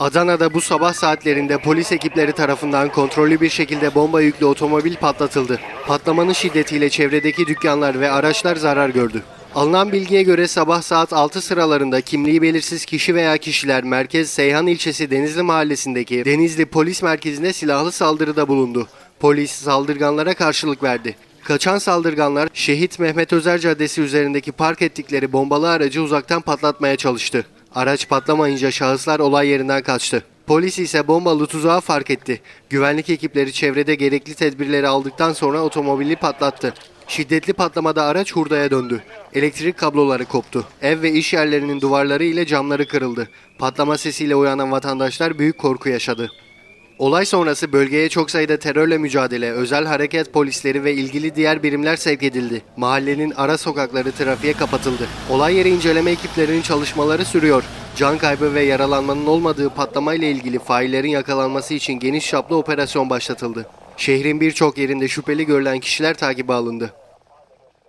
Adana'da bu sabah saatlerinde polis ekipleri tarafından kontrollü bir şekilde bomba yüklü otomobil patlatıldı. Patlamanın şiddetiyle çevredeki dükkanlar ve araçlar zarar gördü. Alınan bilgiye göre sabah saat 6 sıralarında kimliği belirsiz kişi veya kişiler Merkez Seyhan ilçesi Denizli mahallesindeki Denizli Polis Merkezi'ne silahlı saldırıda bulundu. Polis saldırganlara karşılık verdi. Kaçan saldırganlar Şehit Mehmet Özer Caddesi üzerindeki park ettikleri bombalı aracı uzaktan patlatmaya çalıştı. Araç patlamayınca şahıslar olay yerinden kaçtı. Polis ise bombalı tuzağı fark etti. Güvenlik ekipleri çevrede gerekli tedbirleri aldıktan sonra otomobili patlattı. Şiddetli patlamada araç hurdaya döndü. Elektrik kabloları koptu. Ev ve iş yerlerinin duvarları ile camları kırıldı. Patlama sesiyle uyanan vatandaşlar büyük korku yaşadı. Olay sonrası bölgeye çok sayıda terörle mücadele, özel hareket polisleri ve ilgili diğer birimler sevk edildi. Mahallenin ara sokakları trafiğe kapatıldı. Olay yeri inceleme ekiplerinin çalışmaları sürüyor. Can kaybı ve yaralanmanın olmadığı patlamayla ilgili faillerin yakalanması için geniş çaplı operasyon başlatıldı. Şehrin birçok yerinde şüpheli görülen kişiler takibe alındı.